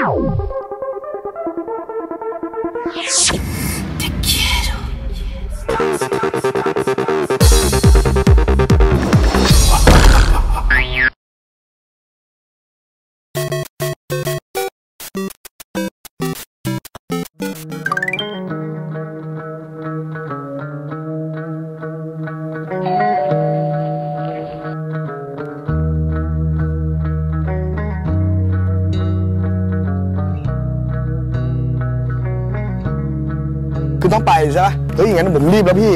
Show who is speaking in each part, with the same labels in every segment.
Speaker 1: Wow. คือต้องไปใช่ไหมเฮ้ยอย่างนั้นผมรีบแล้วพี่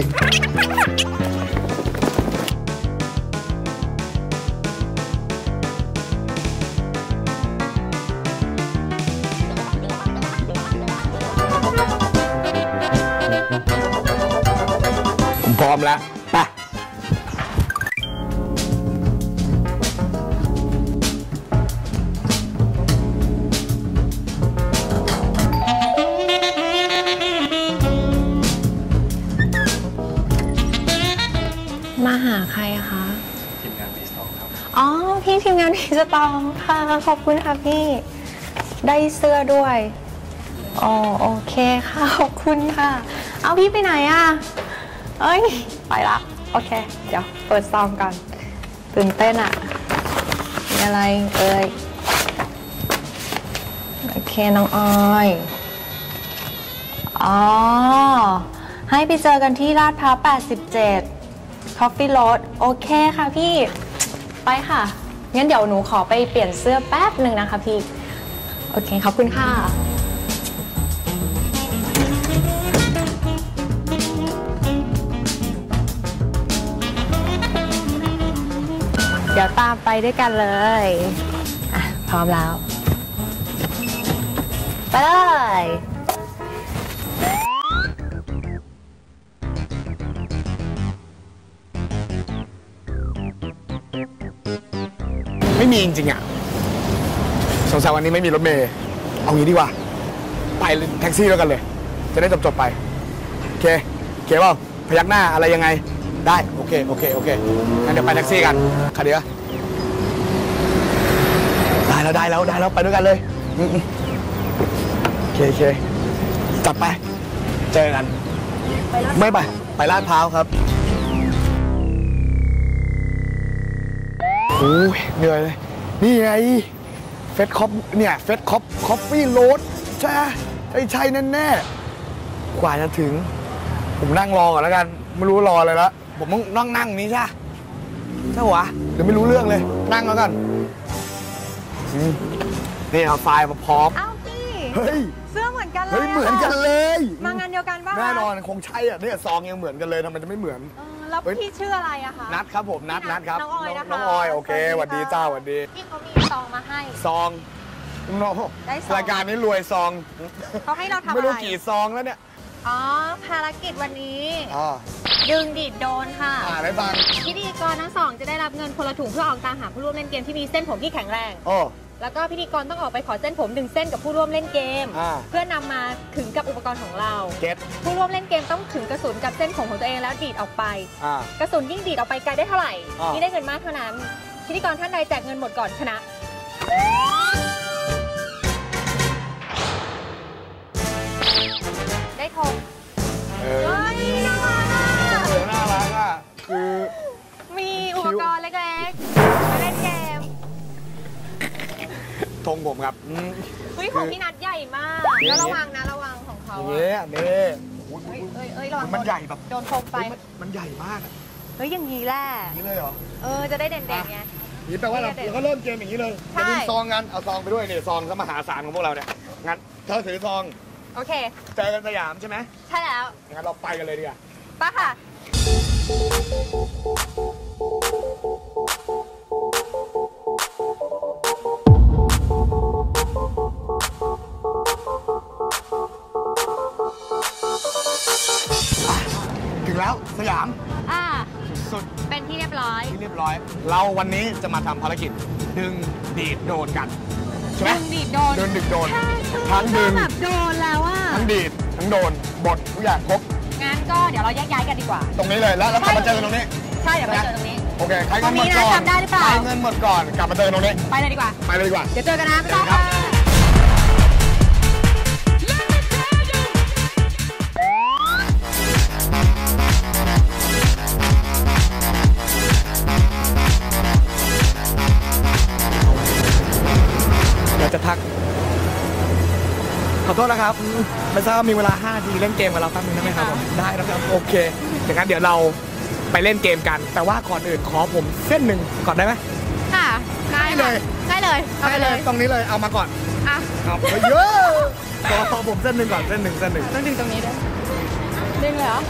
Speaker 1: พี
Speaker 2: สตองค่ะ ขอบคุณค่ะพี่ ได้เสื้อด้วยอ๋อโอเคค่ะ ขอบคุณค่ะ เอาพี่ไปไหนอะเอ้ย ไปละ โอเค เดี๋ยว เปิดซองก่อน ตื่นเต้นอะมีอะไรเอ่ย โอเค น้องออย อ๋อ ให้ไปเจอกันที่ลาดพร้าว87 Coffee Road โอเคค่ะพี่ ไปค่ะ งั้นเดี๋ยวหนูขอไปเปลี่ยนเสื้อแป๊บหนึ่งนะคะพี่ โอเค ขอบคุณค่ะ เดี๋ยวตามไปด้วยกันเลยอะพร้อมแล้ว ไปเลย
Speaker 1: มีจริงๆอะสงสัยวันนี้ไม่มีรถเมย์เอางี้ดีกว่า ไปแท็กซี่แล้วกันเลย จะได้จบๆไป โอเคโอเคเปล่าพยักหน้าอะไรยังไง ได้ โอเค โอเค โอเคงั้นเดี๋ยวไปแท็กซี่กันคาเดียได้แล้วได้แล้วได้แล้วไปด้วยกันเลยโอเคโอเคจัดไป เจอกัน ไม่ไป ไปลาดพร้าวครับโอ้ยเหนื่อยเลย นี่ไงเฟสคอปเนี่ยเฟสคอปคอฟฟี่โรสใช่ไหมใช่ใช่แน่ๆกว่าจะถึง ผมนั่งรอก่อนแล้วกัน ไม่รู้รออะไรแล้วผมต้องนั่งนั่งนี้ใช่ปะใช่ปะวะเดี๋ยวไม่รู้เรื่องเลย นั่งแล้วกันอืมนี่เอาไฟล์มาพร้อม
Speaker 2: เอ้าพี่
Speaker 1: เฮ้ย
Speaker 2: เสื้อเหมือนกันเลย
Speaker 1: เฮ้ยเหมือนกันเลย
Speaker 2: มาง
Speaker 1: แน่นอนคงใช่อะเนี่ยซองยังเหมือนกันเลยทำไมจะไม่เหมือน
Speaker 2: เออแล้ว
Speaker 1: เฮ้ย
Speaker 2: พี่ชื่ออะไรอะคะ
Speaker 1: นัดครับผมนัดนัดครับ
Speaker 2: น้องออยนะคะ
Speaker 1: น้องออยโอเคสวัสดีจ้าสวัสดี
Speaker 2: พี่เขามีซองมาให้
Speaker 1: ซองน้อง
Speaker 2: ได้ซอง
Speaker 1: รายการนี้รวยซอง
Speaker 2: เขาให้เราทำอะไร
Speaker 1: ไม่รู้กี่ซองแล้วเนี่ย
Speaker 2: อ๋อ ภารกิจวันนี้
Speaker 1: อ๋อ
Speaker 2: ดึงดีดโดนค่ะ
Speaker 1: อ่าได้ฟัง
Speaker 2: พิธีกรทั้งสองจะได้รับเงินคนละถุงเพื่อออกตามหาผู้ร่วมเล่นเกมที่มีเส้นผมที่แข็งแรง
Speaker 1: โอ้
Speaker 2: แล้วก็พิธีกรต้องออกไปขอเส้นผมหนึ่งเส้นกับผู้ร่วมเล่นเกม
Speaker 1: อ่า
Speaker 2: เพื่อนำมาขึงกับอุปกรณ์ของเรา
Speaker 1: เก็ต
Speaker 2: ผู้ร่วมเล่นเกมต้องขึงกระสุนกับเส้นผมของตัวเองแล้วดีดออกไป
Speaker 1: อ่า
Speaker 2: กระสุนยิ่งดีดออกไปไกลได้เท่าไหร่
Speaker 1: อ่านี่
Speaker 2: นี่ได้เงินมากเท่านั้น พิธีกรท่านใดแจกเงินหมดก่อนชนะ ได้ธง
Speaker 1: เออ
Speaker 2: เฮ้ยน่ารักอะ
Speaker 1: เออน่ารักอะคือ ธงผมครับอืม
Speaker 2: เฮ้ยของพี่นัดใหญ่มาก
Speaker 1: นี่
Speaker 2: แล้วระวังนะระวังของเขา
Speaker 1: อย่าง
Speaker 2: อะ
Speaker 1: เงี้ยนี่โอ้ย
Speaker 2: เอ้ยเอ้ยเอ้ยระวัง
Speaker 1: มันใหญ่แบบ
Speaker 2: โดนธงไป
Speaker 1: เฮ้ยมันมันใหญ่มากอะ
Speaker 2: เฮ้ยอย่างนี้แหละ
Speaker 1: อย่างนี้เลยเหรอ
Speaker 2: เออจะได้เด่นๆไง
Speaker 1: นี่แปลว่าเรา
Speaker 2: นี่ไงเด็ด
Speaker 1: เราก็เริ่มเกมอย่างนี้เลย
Speaker 2: ใช่
Speaker 1: จะดึงซองกันเอาซองไปด้วยนี่ซองสมหาศาลของพวกเราเนี่ยงั้นเธอถือซอง
Speaker 2: โอเค
Speaker 1: เจอกันสยามใช่ไหม
Speaker 2: ใช่แล้ว
Speaker 1: งั้นเราไปกันเลยดีกว่า
Speaker 2: ป้าค่ะ
Speaker 1: แล้วสยาม
Speaker 2: อ่า
Speaker 1: สุด
Speaker 2: เป็นที่เรียบร้อย
Speaker 1: ที่เรียบร้อย เราวันนี้จะมาทำภารกิจ ดึงดีดโดนกันใช่ไหม
Speaker 2: ดึงดีดโดน
Speaker 1: เดินดึกโดน
Speaker 2: ใช่
Speaker 1: ทั้งดึง
Speaker 2: แบบโดนแล้วอะ
Speaker 1: ทั้งดีดทั้งโดนบททุกอย่างครบ
Speaker 2: งั้นก็เดี๋ยวเราแยกย้ายกันดีกว่า
Speaker 1: ตรงนี้เลยแล้วแล้วกลับมาเจอกันตรงนี้
Speaker 2: ใช่เดี๋ยวเราเจอตรงนี้
Speaker 1: โอเคใครเงินหมดก่อน
Speaker 2: ตรงนี้นะจำได้หรือเปล่า
Speaker 1: ใครเงินหมดก่อนกลับมาเจอกันตรงนี้
Speaker 2: ไปเลยดีกว่า
Speaker 1: ไปเลยดีกว่า
Speaker 2: เดี๋ยวเจอกันนะบ๊ายบาย
Speaker 1: อโทษนะครับไม่ทราบว่ามีเวลา5นาทีเล่นเกมกับเราแป๊บนึงได้ไหมครับผมได้นะครับโอเคอย่างนั้นเดี๋ยวเราไปเล่นเกมกัน แต่ว่าก่อนอื่นขอผมเส้นหนึ่งก่อนได้ไหม
Speaker 2: ค่ะ
Speaker 1: ได้เลย
Speaker 2: ได้เลยเอาไปเลย
Speaker 1: ตรงนี้เลยเอามาก่อน
Speaker 2: อะ
Speaker 1: เอาไปเยอะขอขอผมเส้นหนึ่งก่อนเส้นหนึ่งเส้นหนึ่ง
Speaker 2: ต้องดึงตรงนี้ด้วยดึงเลยเหรอ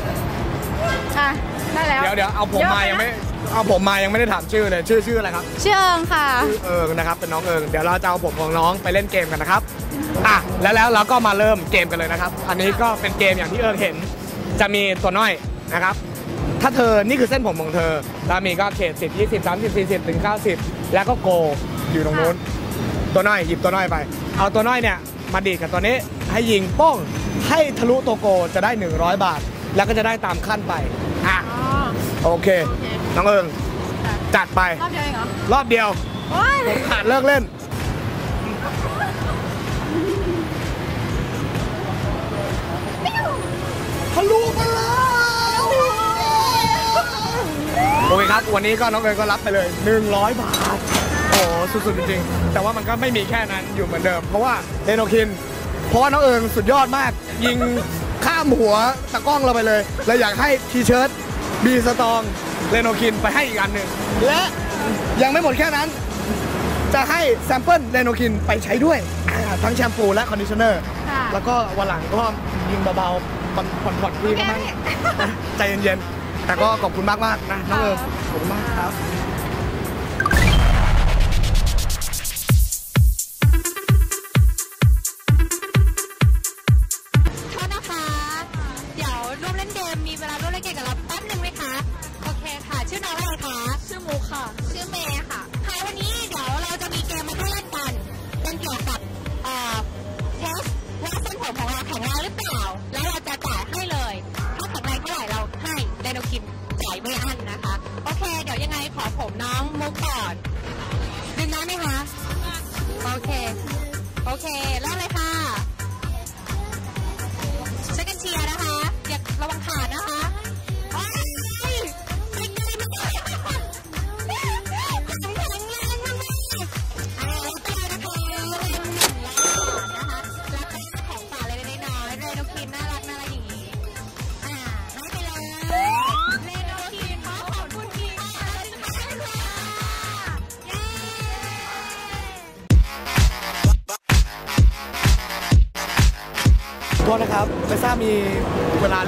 Speaker 2: อะได้แล้ว
Speaker 1: เดี๋ยวเดี๋ยวเอาผมมายังไม่เอาผมมายังไม่ได้ถามชื่อเลยชื่อชื่ออะไรครับ
Speaker 2: เชื่องค่ะ
Speaker 1: ชื่อเอิงนะครับเป็นน้องเอิงเดี๋ยวเราจะเอาผมของน้องไปเล่นเกมกันนะครับ อะแล้วแล้วเราก็มาเริ่มเกมกันเลยนะครับ อันนี้ก็เป็นเกมอย่างที่เอิงเห็น จะมีตัวน้อยนะครับ ถ้าเธอนี่คือเส้นผมของเธอแล้วมีก็เขต10 20 30 40ถึง90 แล้วก็โกอยู่ตรงนู้น ตัวน้อยหยิบตัวน้อยไป เอาตัวน้อยเนี่ยมาดีดกับตัวนี้ให้ยิงโป้งให้ทะลุตัวโกจะได้ 100 บาท แล้วก็จะได้ตามขั้นไปอะ
Speaker 2: อ๋อ
Speaker 1: โอเคน้องเอิงจัดไป
Speaker 2: รอบเดียวเองเหรอ
Speaker 1: รอบเดียว
Speaker 2: โอ้ย
Speaker 1: ผมขาดเลิกเล่น ทะลุมาแล้วโอเคครับ วันนี้ก็น้องเอิญก็รับไปเลย 100 บาท โอ้โหสุดๆจริงๆ แต่ว่ามันก็ไม่มีแค่นั้นอยู่เหมือนเดิม เพราะว่าเรโนคิน เพราะว่าน้องเอิญสุดยอดมาก ยิงข้ามหัวตะกล้องเราไปเลยเลยอยากให้ทีเชิร์ตบีสตองเรโนคินไปให้อีกอันหนึ่งและยังไม่หมดแค่นั้น จะให้แซมเปิลเรโนคินไปใช้ด้วยอ่าทั้งแชมพูและคอนดิชเนอร์
Speaker 2: ค่ะ
Speaker 1: แล้วก็วันหลังก็ยิงเบาๆ ผ่อนผ่อนผ่อนพี่ก็มั่งนะใจเย็นๆ แต่ก็ขอบคุณมากๆนะน้องเอิญขอบคุณ
Speaker 2: มากครับ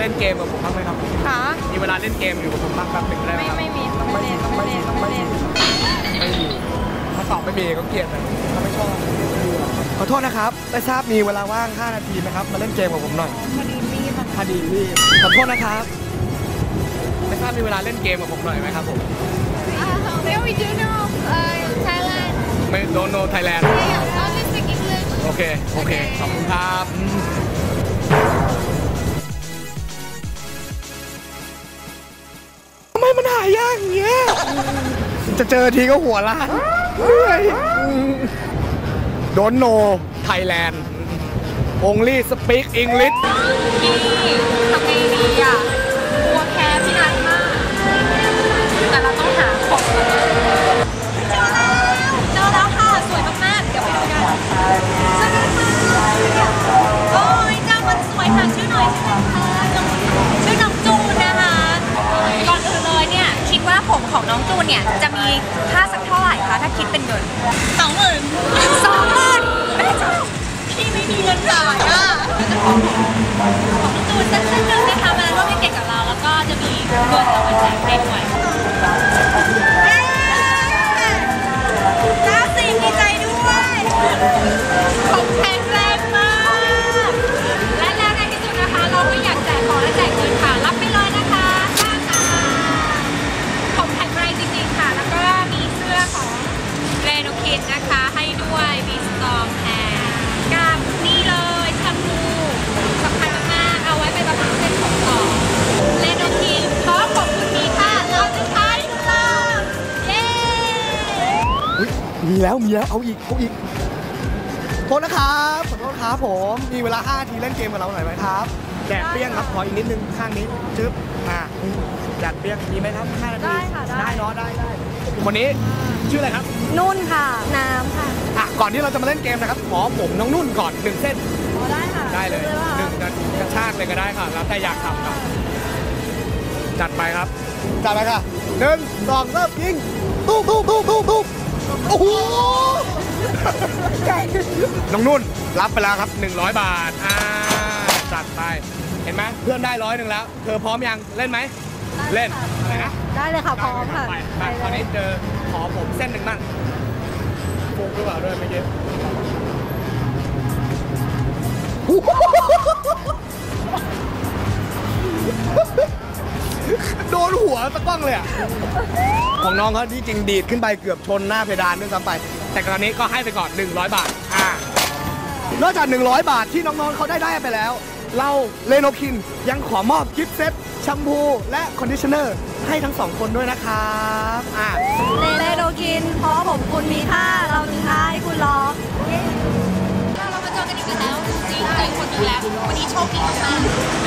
Speaker 2: ลาเล่นเก
Speaker 1: มกับผมบ้างไหมครับ
Speaker 2: ค่ะ
Speaker 1: มีเวลาเล่นเกมอยู่กับผมบ้างแป๊บหนึ่งได้ไหม
Speaker 2: ไม่
Speaker 1: ครับ
Speaker 2: ไม่มีไม่เล่นไม่เล่นไม่เล่น
Speaker 1: ไม่มีถ้าตอบไม่มีก็เกลียดนะเขาไม่ชอบขอโทษนะครับไม่ทราบมีเวลาว่าง 5 นาทีไหมครับมาเล่นเกมกับผมหน่อย
Speaker 2: พอดีรีบอะ
Speaker 1: พอดีรีบขอโทษนะครับไม่ทราบมีเวลาเล่นเกมกับผมหน่อยไหมครับผม
Speaker 2: Yeah, we do know uh, Thailand.
Speaker 1: ไม่โดนโนไทยแลนด์
Speaker 2: Yeah, only speak English.
Speaker 1: โอเค โอเค ขอบคุณครับายากอย่างเงี้ย จะเจอทีก็หัวล้านเฮ้ยโดนโนไทยแลนด์ only speak English
Speaker 2: ทำไงดีอะ ของน้องจูนเนี่ยจะมีค่าสักเท่าไหร่คะถ้าคิดเป็นเงินสองหมื่นสองหมื่นแม่เจ้าพี่ไม่มีเงินจ่ายอะของตูนสั้นๆนึงนะคะมาร่วมเล่นเกมกับเรา แล้วก็จะมีเงินรางวัลแจกให้ด้วยน่าสิดีใจด้วยผมแข็งแรง รงจริงๆค่ะ แล้วก็มีเสื้อของเรโนคินนะคะ ให้ด้วยมีสตอมแฮร์กับนี่เลยแชมพูสำคัญมากๆเอาไว้ไปบำรุงเส้นผมต่อเรโนคินขอขอบคุณมีค่ะเราจะใช้ทุกรอบเย้
Speaker 1: อุ๊ยมีแล้วมีแล้วเอาอีกเอาอีกโทษนะครับขอโทษครับผมมีเวลา5ทีเล่นเกมกับเราหน่อยไหมครับ แดดเปรี้ยงครับขออีกนิดนึงข้างนี้จึ๊บอ่าอืมแดดเปรี้ยงมีไหมครับ5นาที
Speaker 2: ได้ค่ะได้
Speaker 1: ได้เนาะได้ได้วันนี้ชื่ออะไรครับ
Speaker 2: นุ่นค่ะ น้ำค่ะ
Speaker 1: อะก่อนที่เราจะมาเล่นเกมนะครับขอผมน้องนุ่นก่อนหนึ่งเส้น
Speaker 2: อ๋อได้ค่ะ
Speaker 1: ได้เลยหนึ่งกระชากเลยก็ได้ค่ะแล้วแต่อยากทำครับจัดไปครับจัดไปค่ะหนึ่งสองเริ่มยิงตุ๊บตุ๊บตุ๊บตุ๊บตุ๊บโอ้โหน้องนุ่นรับไปแล้วครับ 100 บาทอ่าจัดไป เห็นไหมเพื่อนได้ร้อยหนึ่งแล้ว เธอพร้อมยังเล่นไหม เล่นอะไรนะ
Speaker 2: ได้เลยค่ะพร้อมค่ะ
Speaker 1: ไปไปคราวนี้เจอขอผมเส้นหนึ่งมั่งฟุกหรือเปล่าด้วยเมื่อกี้โดนหัวตะกล้องเลยอะของน้องเขาที่จริงดีดขึ้นไปเกือบชนหน้าเพดานด้วยซ้ำไป แต่คราวนี้ก็ให้ไปก่อน 100 บาท อ่านอกจาก 100 บาทที่น้องๆเขาได้ได้ไปแล้ว เราเลโนคินยังขอมอบกิฟต์เซตแชมพูและคอนดิชเนอร์ให้ทั้งสองคนด้วยนะครับอ่า
Speaker 2: เลเลโดกินเพราะผมคุณมีค่าเรามีค่าให้คุณรอ
Speaker 3: เรามาเจอกันอีกแล้วจริงใจคนดูแลวันนี้โชคดีมาก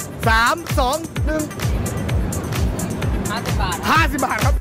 Speaker 1: 3 2 1 50 บาท 50 บาทครับ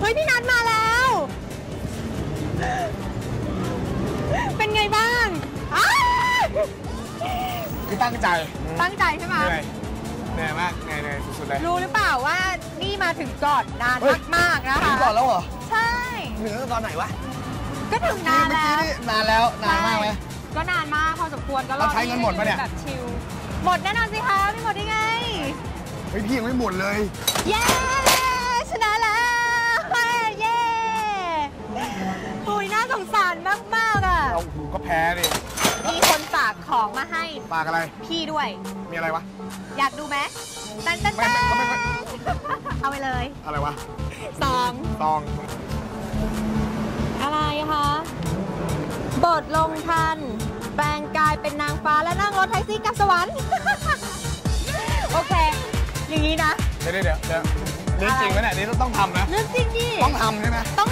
Speaker 1: เฮ้
Speaker 2: ยพี่นัทมาแล้ว เป็นไงบ้างอ้าว
Speaker 1: คือตั้งใจ
Speaker 2: ตั้งใจใช่ไหม
Speaker 1: เหนื่อยเหนื่อยมากเหนื่อยเหนื่อยสุดๆเลย
Speaker 2: รู้หรือเปล่าว่านี่มาถึงก่อนนาน
Speaker 1: เฮ้ย
Speaker 2: มากๆนะคะ
Speaker 1: ถึงก่อนแล้วเหรอ
Speaker 2: ใช่
Speaker 1: ถึงตอนไหนวะ
Speaker 2: ก็ถึงนานแล้ว
Speaker 1: เมื่อกี้นี่นานแล้วนานมากไหม
Speaker 2: ใช่ก็นานมากพอสมควรก็รอ
Speaker 1: แล้วใช้เงินหมดปะเนี่ย
Speaker 2: แบบชิลหมดแน่นอนสิคะไม่หมดได้ไง
Speaker 1: เฮ้ยพี่ยังไม่หมดเลย
Speaker 2: เย้ ชนะแล้วเย้โอ้ยน่าสงสารมากๆอะ
Speaker 1: เราหู ก็แพ้ดิ
Speaker 2: มีคนฝากของมาให้
Speaker 1: ปากอะไร
Speaker 2: พี่ด้วย
Speaker 1: มีอะไรวะ
Speaker 2: อยากดูไหมตันตัน
Speaker 1: ไม่
Speaker 2: ตัน
Speaker 1: ไม่ไม่ไม่
Speaker 2: เอาไปเลย
Speaker 1: อะไรวะ
Speaker 2: สอง
Speaker 1: ตอง
Speaker 2: อะไรคะบทลงทัน แปลงกายเป็นนางฟ้าและนั่งรถแท็กซี่กลับสวรรค์ โอเค อย่างนี้นะ
Speaker 1: เดี๋ยวเดี๋ยวเดี๋ยวนี่จริงไหมเนี่ยนี่ต้องทำนะ
Speaker 2: เรื่องจริงดิ
Speaker 1: ต้องทำใช่ไหม
Speaker 2: ต้อง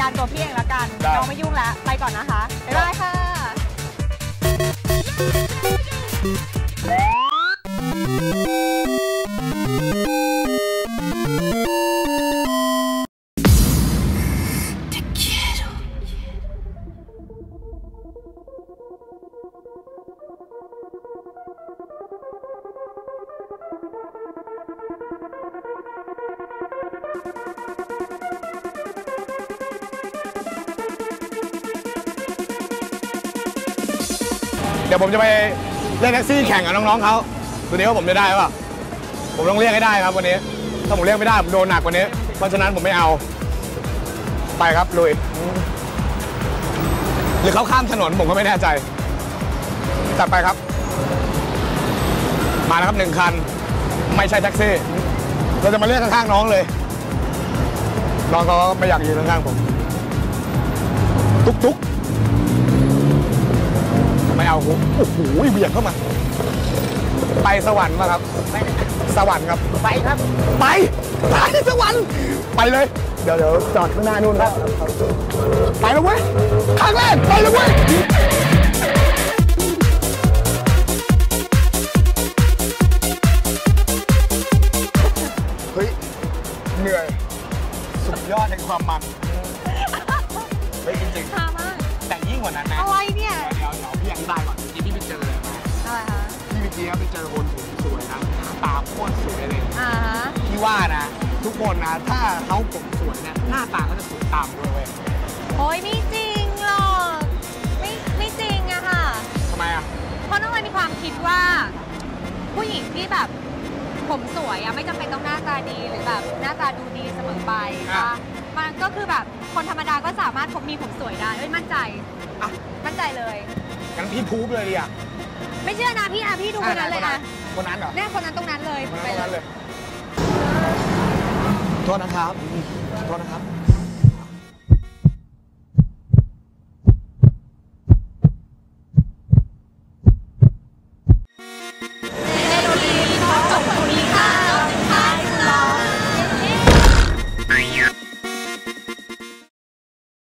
Speaker 2: การตัวพี่เองแล้วกัน
Speaker 1: ได้
Speaker 2: น้องไม่ยุ่งแล้วไปก่อนนะคะบ๊ายบายค่ะ
Speaker 1: เดี๋ยวผมจะไปเรียกแท็กซี่แข่งกับน้องๆเขาดูนี้ว่าผมจะได้ป่ะผมต้องเรียกให้ได้ครับวันนี้ ถ้าผมเรียกไม่ได้ผมโดนหนักกว่านี้ เพราะฉะนั้นผมไม่เอา ไปครับลุย หรือเขาข้ามถนนผมก็ไม่แน่ใจจัดไปครับ มาแล้วครับหนึ่งคัน ไม่ใช่แท็กซี่ เราจะมาเรียกข้างๆน้องเลย น้องเขาไม่อยากยืนข้างๆผม ตุ๊กตุ๊ก ไม่เอาฮุโอ้โหเบียดเข้ามา ไปสวรรค์มาครับ สวรรค์ครับ ไปครับ ไป ไปสวรรค์ ไปเลย เดี๋ยวเดี๋ยวจอดข้างหน้านู่นครับ ไปเล้เว้ย ข้างแรกไปเล้เว้ยเฮ้ย
Speaker 3: เหนื่อย
Speaker 1: สุดยอดในความมัน เฮ้ยจริง
Speaker 2: ๆามาก
Speaker 1: แต่ยิ่งกว่านั้นนะ
Speaker 2: อะไรเนี่ย
Speaker 1: พี่เมื่อกี้ไปเจอคนผมสวยนะตาโคตรสวยเลย
Speaker 2: อ่าฮะ
Speaker 1: พี่ว่านะ ทุกคนนะถ้าเขาผมสวยเนี่ยหน้าตาก็จะสวยตามด้วยเว้ย
Speaker 2: โอ้ยไม่จริงหรอกไม่ไม่จริงอะค่ะ
Speaker 1: ทำไมอะ
Speaker 2: เพราะน้องเลยมีความคิดว่า ผู้หญิงที่แบบผมสวยอะไม่จำเป็นต้องหน้าตาดีหรือแบบหน้าตาดูดีเสมอไป
Speaker 1: อะ
Speaker 2: ค่ะมันก็คือแบบคนธรรมดาก็สามารถผมมีผมสวยได้เอ้ยมั่นใจ
Speaker 1: อะ
Speaker 2: มั่นใจเลย
Speaker 1: งั้นพี่พูบเลยดิอะ
Speaker 2: ไม่เชื่อนะพี่อะพี่ดูคนนั้นเลยอะ
Speaker 1: คนนั้นเหรอ
Speaker 2: แน่คนนั้นตรงนั้นเลย
Speaker 1: คน
Speaker 2: ไป
Speaker 1: นั้น
Speaker 2: เลย
Speaker 1: เลย โทษนะครับ โทษนะครับ